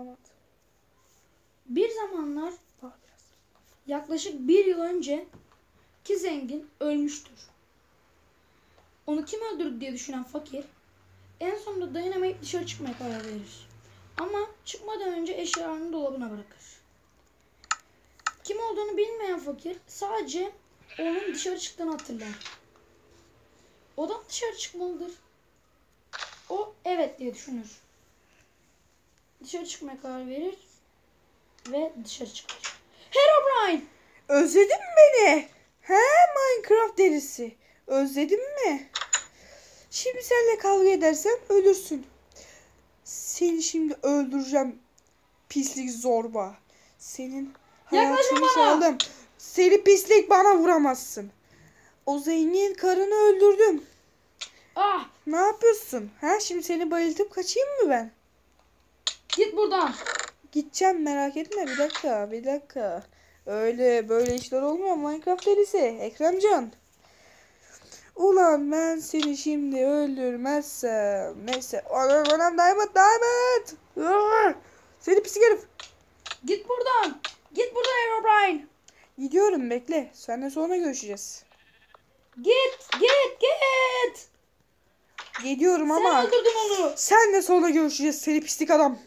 Anlat. Bir zamanlar yaklaşık bir yıl önce ki zengin ölmüştür. Onu kim öldürdü diye düşünen fakir en sonunda dayanamayıp dışarı çıkmaya karar verir. Ama çıkmadan önce eşyalarını dolabına bırakır. Kim olduğunu bilmeyen fakir sadece onun dışarı çıktığını hatırlar. O da dışarı çıkmalıdır? O evet diye düşünür. Dışarı çıkmaya karar verir ve dışarı çıkar. Herobrine! Özledin mi beni? He Minecraft derisi. Özledin mi? Şimdi seninle kavga edersem ölürsün. Seni şimdi öldüreceğim. Pislik zorba. Senin Yaklaşma hayatını bana. çaldım. Seni pislik bana vuramazsın. O zengin karını öldürdüm. Ah! Ne yapıyorsun? Ha şimdi seni bayıltıp kaçayım mı ben? Git buradan. Gideceğim merak etme bir dakika bir dakika. Öyle böyle işler olmuyor Minecraft delisi Ekremcan. Ulan ben seni şimdi öldürmezsem neyse anam anam diamond diamond. Aa! Seni pis herif. Git buradan. Git buradan Herobrine. Gidiyorum bekle. Seninle sonra görüşeceğiz. Git, git, git. Gidiyorum Sen ama öldürdün onu. senle sonra görüşeceğiz seni pislik adam.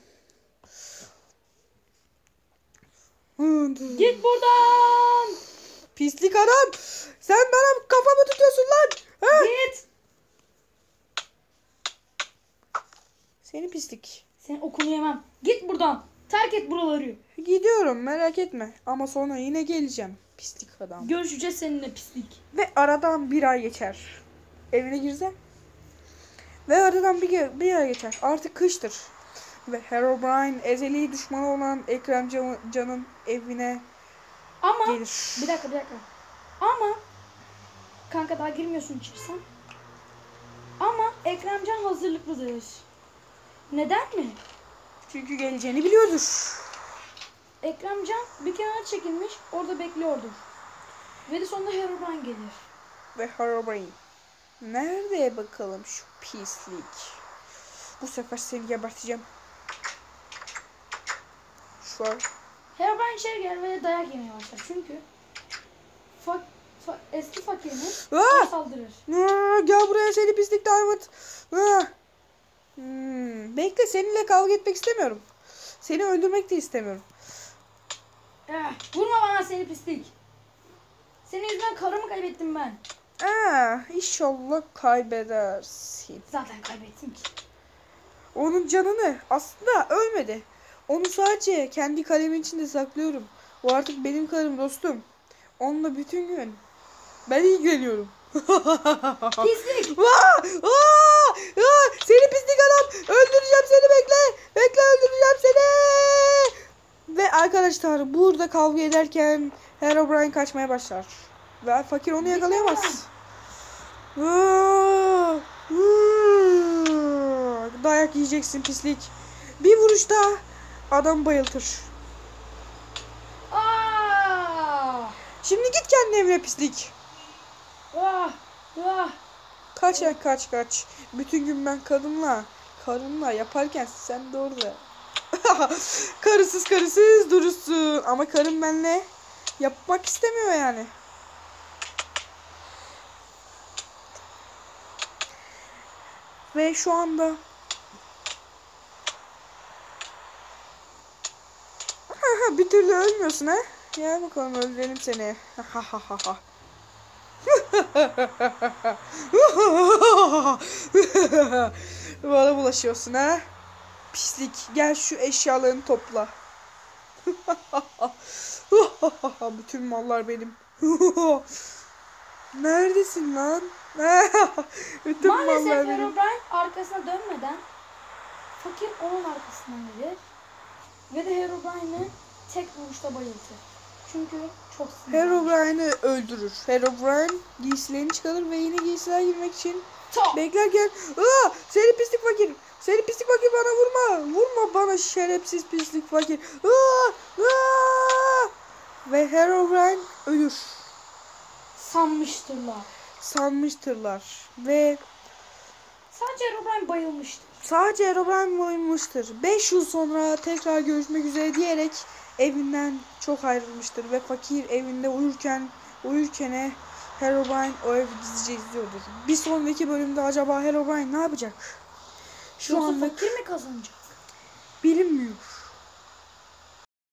Git buradan. Pislik adam. Sen bana kafamı tutuyorsun lan. Ha? Git. Seni pislik. Sen okunu yemem. Git buradan. Terk et buraları. Gidiyorum merak etme. Ama sonra yine geleceğim. Pislik adam. Görüşeceğiz seninle pislik. Ve aradan bir ay geçer. Evine girse. Ve aradan bir, bir ay geçer. Artık kıştır. Ve Herobrine ezeli düşmanı olan Ekrem Can- Can'ın evine Ama gelir. bir dakika bir dakika. Ama kanka daha girmiyorsun sen. Ama Ekremcan hazırlıklıdır. Neden mi? Çünkü geleceğini biliyordur. Ekremcan bir kenara çekilmiş orada bekliyordur. Ve de sonunda Herobrine gelir. Ve Herobrine. Nerede bakalım şu pislik? Bu sefer seni geberteceğim. Şu an Herobrine içeri ve dayak yemeye başlar. Çünkü fa- fa- eski fakiriniz Aa! ona saldırır. Aa, gel buraya seni pislik Diamond. Aa. Hmm, bekle seninle kavga etmek istemiyorum. Seni öldürmek de istemiyorum. Eh, vurma bana seni pislik. Senin yüzünden karımı kaybettim ben. Aa, inşallah kaybedersin. Zaten kaybettim ki. Onun canını aslında ölmedi. Onu sadece kendi kalemin içinde saklıyorum. O artık benim karım dostum. Onunla bütün gün ben ilgileniyorum. Pislik. Vaa! Aa! Aa! Seni pislik adam! Öldüreceğim seni bekle! Bekle öldüreceğim seni! Ve arkadaşlar burada kavga ederken Herobrine kaçmaya başlar. Ve fakir onu yakalayamaz. Aa! Aa! Dayak yiyeceksin pislik. Bir vuruşta adam bayıltır. Aa! Şimdi git kendi evine pislik. Ah! Ah! Kaç ya kaç kaç. Bütün gün ben kadınla karınla yaparken sen de orada. Karısız karısız durursun. Ama karım benle yapmak istemiyor yani. Ve şu anda bir türlü ölmüyorsun ha. Gel bakalım öldürelim seni. Bana bulaşıyorsun ha. Pislik. Gel şu eşyalarını topla. Bütün mallar benim. Neredesin lan? Bütün Maalesef mallar benim. Herobrine arkasına dönmeden fakir onun arkasından gelir. Ve de Herobrine'i tek vuruşta bayıltır. Çünkü çok sinirli. Herobrine'i öldürür. Herobrine giysilerini çıkarır ve yeni giysiler giymek için Top! beklerken Aa, seni pislik fakir. Seni pislik fakir bana vurma. Vurma bana şerefsiz pislik fakir. Aa, aa! Ve Herobrine ölür. Sanmıştırlar. Sanmıştırlar. Ve Sadece Herobrine bayılmıştır. Sadece Herobrine boyunmuştur. 5 yıl sonra tekrar görüşmek üzere diyerek evinden çok ayrılmıştır ve fakir evinde uyurken uyurken Herobrine o evi gizlice izliyordur. Bir sonraki bölümde acaba Herobrine ne yapacak? Şu Yoksa anda fakir mi kazanacak? bilinmiyor.